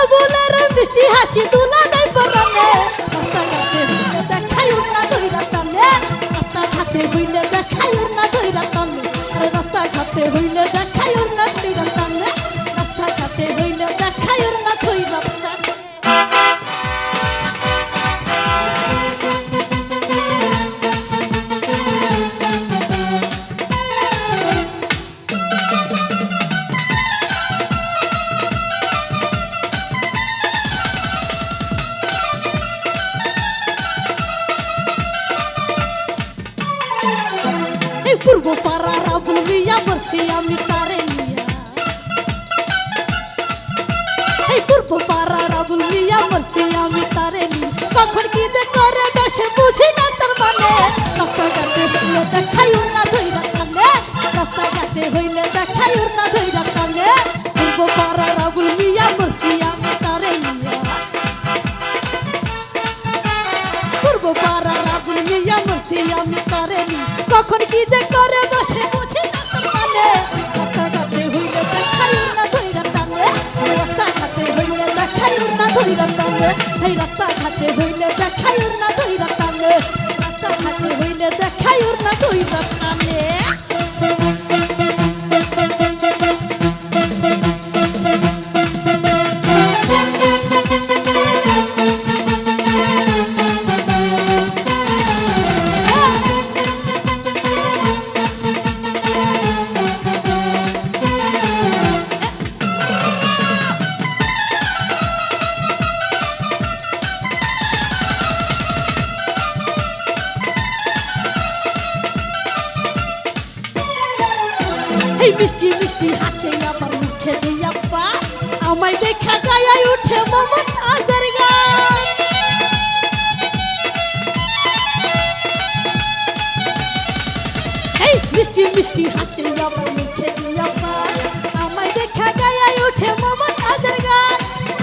আবুলের মিষ্টি হাসি তুলা দেয় পরানে রাস্তাঘাটে হইলে দেখাই না দইরা টানে। রাস্তাঘাটে হইলে দেখাই না দইরা টানে। আরে রাস্তাঘাটে হইলে পাড়ার আবুল মিয়া মরছি আমি তারে নিয়া। এই পূর্ব পাড়ার আবুল মিয়া মরছি আমি তারে নিয়া। কখন কি যে করে দেশে বুঝি না তার মানে রাস্তাঘাটে হইলে দেখাই না ধইরা কানে রাস্তাঘাটে হইলে দেখাই না ধইরা কানে পূর্ব পাড়ার আবুল মিয়া মরছি আমি তারে নিয়া। পূর্ব পাড়ার আগুন নিয়ে মরছি আমি তারেনি কখন কি যে রাস্তাঘাটে হইলে দেখাই না ধইরা টানে হাতে হইলে দেখাই না ধইরা টানে এই মিষ্টি মিষ্টি হাসে আমার মুখে দিয়া পা আমায় দেখা গায়ে উঠে মমন আজার এই মিষ্টি মিষ্টি হাসে আমার মুখে দিয়া পা আমায় দেখা গায়ে উঠে মমন আজার গান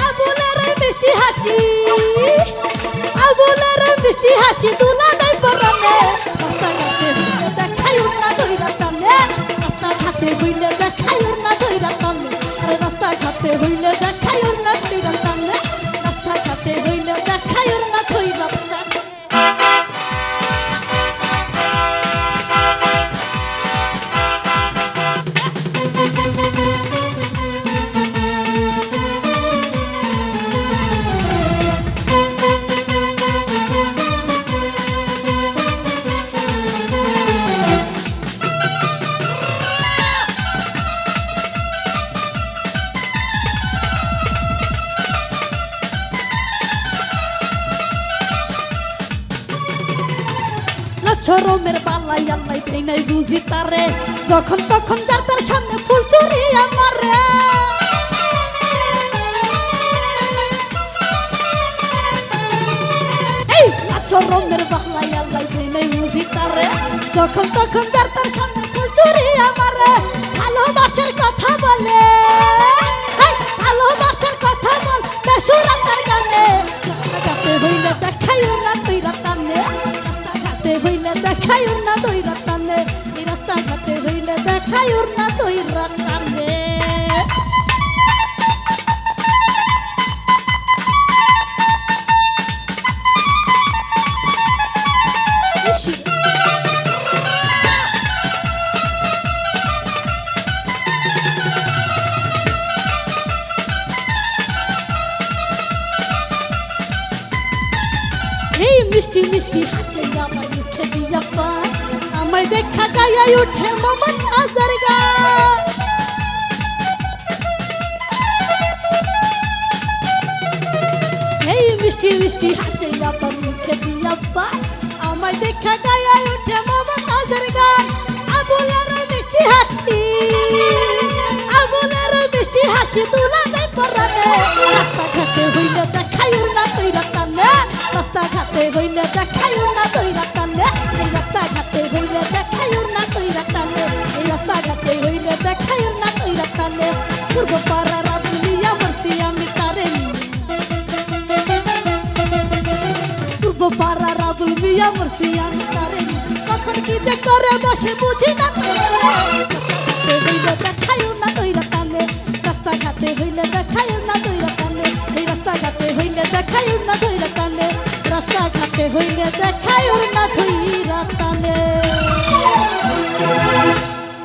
আবুলের মিষ্টি হাসি, আবুলের মিষ্টি হাসি তুলা দেয় পরানে। রাস্তাঘাটে হইলে দেখাই না দৈরা টানে আরে রাস্তাঘাটে হইলে দেখাই চরমের পালাই, আল্লাই নাই বুঝি তারে। যখন তখন যার তার সামনে ফুল তুলি আমারে। এই চরমের পালাই, আল্লাই নাই বুঝি তারে। যখন তখন হইলে দেখাই না তুই রাতানে এই মিষ্টি মিষ্টি আমায় দেখা গায়ে উঠে মমন আজার গান এই মিষ্টি মিষ্টি হাসে আমার মুখে দিয়া আমায় দেখা গায়ে উঠে তুই রাতানে পূর্ব পাড়ার আবুলিয়া বর্তি আমি তারে। পূর্ব পাড়ার আবুল মিয়া বর্তি আমি তারে। কখন কি যে করে বসে, বুঝি না রাস্তাঘাটে হইলে দেখাই না তুই রাতানে রাস্তাঘাটে হইলে দেখাই না তুই রাতানে না ধইরা কানে রাস্তা ঘাটে হইলে দেখায় ওর না ধইরা